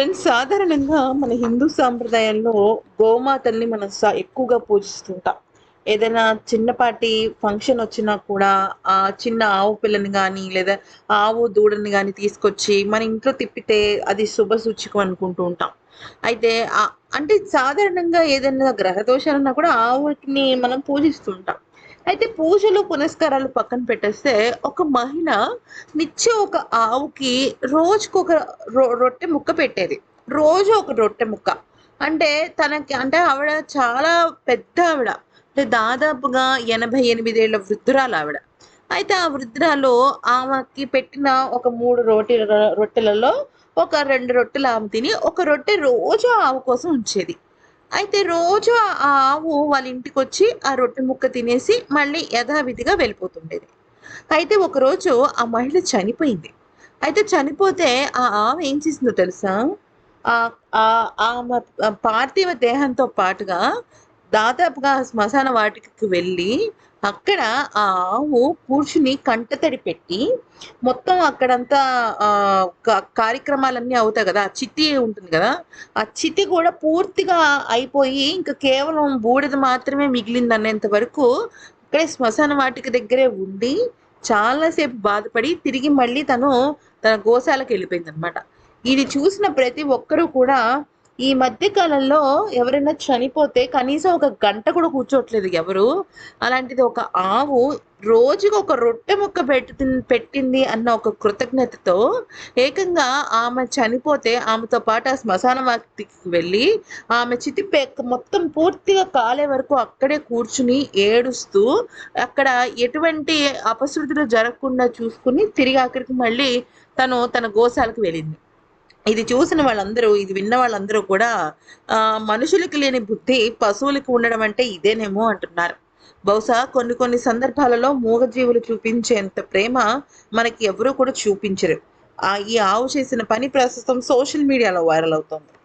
Friends సాధారణంగా మన హిందూ సాంప్రదాయంలో గోమాతల్ని మనం ఎక్కువగా పూజిస్తుంటాం. ఏదైనా చిన్నపాటి ఫంక్షన్ వచ్చినా కూడా ఆ చిన్న ఆవు పిల్లని కానీ లేదా ఆవు దూడని కానీ తీసుకొచ్చి మన ఇంట్లో తిప్పితే అది శుభ సూచికం అనుకుంటూ ఉంటాం. అయితే అంటే సాధారణంగా ఏదైనా గ్రహదోషాలన్నా కూడా ఆవుని మనం పూజిస్తుంటాం. అయితే పూజలు పునస్కారాలు పక్కన పెట్టేస్తే ఒక మహిళ నిత్యం ఒక ఆవుకి రోజుకు ఒక రొట్టె ముక్క పెట్టేది. రోజు ఒక రొట్టె ముక్క. అంటే తనకి అంటే ఆవిడ చాలా పెద్ద ఆవిడ. అంటే దాదాపుగా ఎనభై ఎనిమిదేళ్ళ వృద్ధురాలు ఆవిడ. అయితే ఆ వృద్ధురాలు ఆమెకి పెట్టిన ఒక మూడు రోటి రొట్టెలలో ఒక రెండు రొట్టెలు ఆమె తిని ఒక రొట్టె రోజు ఆమె ఆవు కోసం ఉంచేది. అయితే రోజు ఆ ఆవు వాళ్ళ ఇంటికి వచ్చి ఆ రొట్టె ముక్క తినేసి మళ్ళీ యథావిధిగా వెళ్ళిపోతుండేది. అయితే ఒకరోజు ఆ మహిళ చనిపోయింది. అయితే చనిపోతే ఆ ఆమె ఏం చేసిందో తెలుసా? ఆ ఆమె పార్థివ దేహంతో పాటుగా దాదాపుగా శ్మశాన వాటికి వెళ్ళి అక్కడ ఆ ఆవు కూర్చుని కంటతడి పెట్టి మొత్తం అక్కడంతా ఆ, కార్యక్రమాలన్నీ అవుతాయి కదా. ఆ చితి ఉంటుంది కదా. ఆ చితి కూడా పూర్తిగా అయిపోయి ఇంకా కేవలం బూడిద మాత్రమే మిగిలింది అనేంత వరకు అక్కడే శ్మశాన వాటిక దగ్గరే ఉండి చాలాసేపు బాధపడి తిరిగి మళ్ళీ తను తన గోశాలకు వెళ్ళిపోయింది అనమాట ఇది చూసిన ప్రతి ఒక్కరూ కూడా ఈ మధ్య కాలంలో ఎవరైనా చనిపోతే కనీసం ఒక గంట కూడా కూర్చోట్లేదు ఎవరు? అలాంటిది ఒక ఆవు రోజుకు ఒక రొట్టె ముక్క పెట్టి పెట్టింది అన్న ఒక కృతజ్ఞతతో ఏకంగా ఆమె చనిపోతే ఆమెతో పాటు ఆ శ్మశాన వాటికి వెళ్ళి ఆమె చితి మొత్తం పూర్తిగా కాలే వరకు అక్కడే కూర్చుని ఏడుస్తూ అక్కడ ఎటువంటి అపశృతులు జరగకుండా చూసుకుని తిరిగి అక్కడికి మళ్ళీ తను తన గోశాలకు వెళ్ళింది. ఇది చూసిన వాళ్ళందరూ ఇది విన్న వాళ్ళందరూ కూడా ఆ, మనుషులకి లేని బుద్ధి పశువులకు ఉండడం అంటే ఇదేనేమో అంటున్నారు. బహుశా కొన్ని కొన్ని సందర్భాలలో మూగజీవులు చూపించేంత ప్రేమ మనకి ఎవరూ కూడా చూపించరు. ఆ ఈ ఆవు చేసిన పని ప్రస్తుతం సోషల్ మీడియాలో వైరల్ అవుతోంది.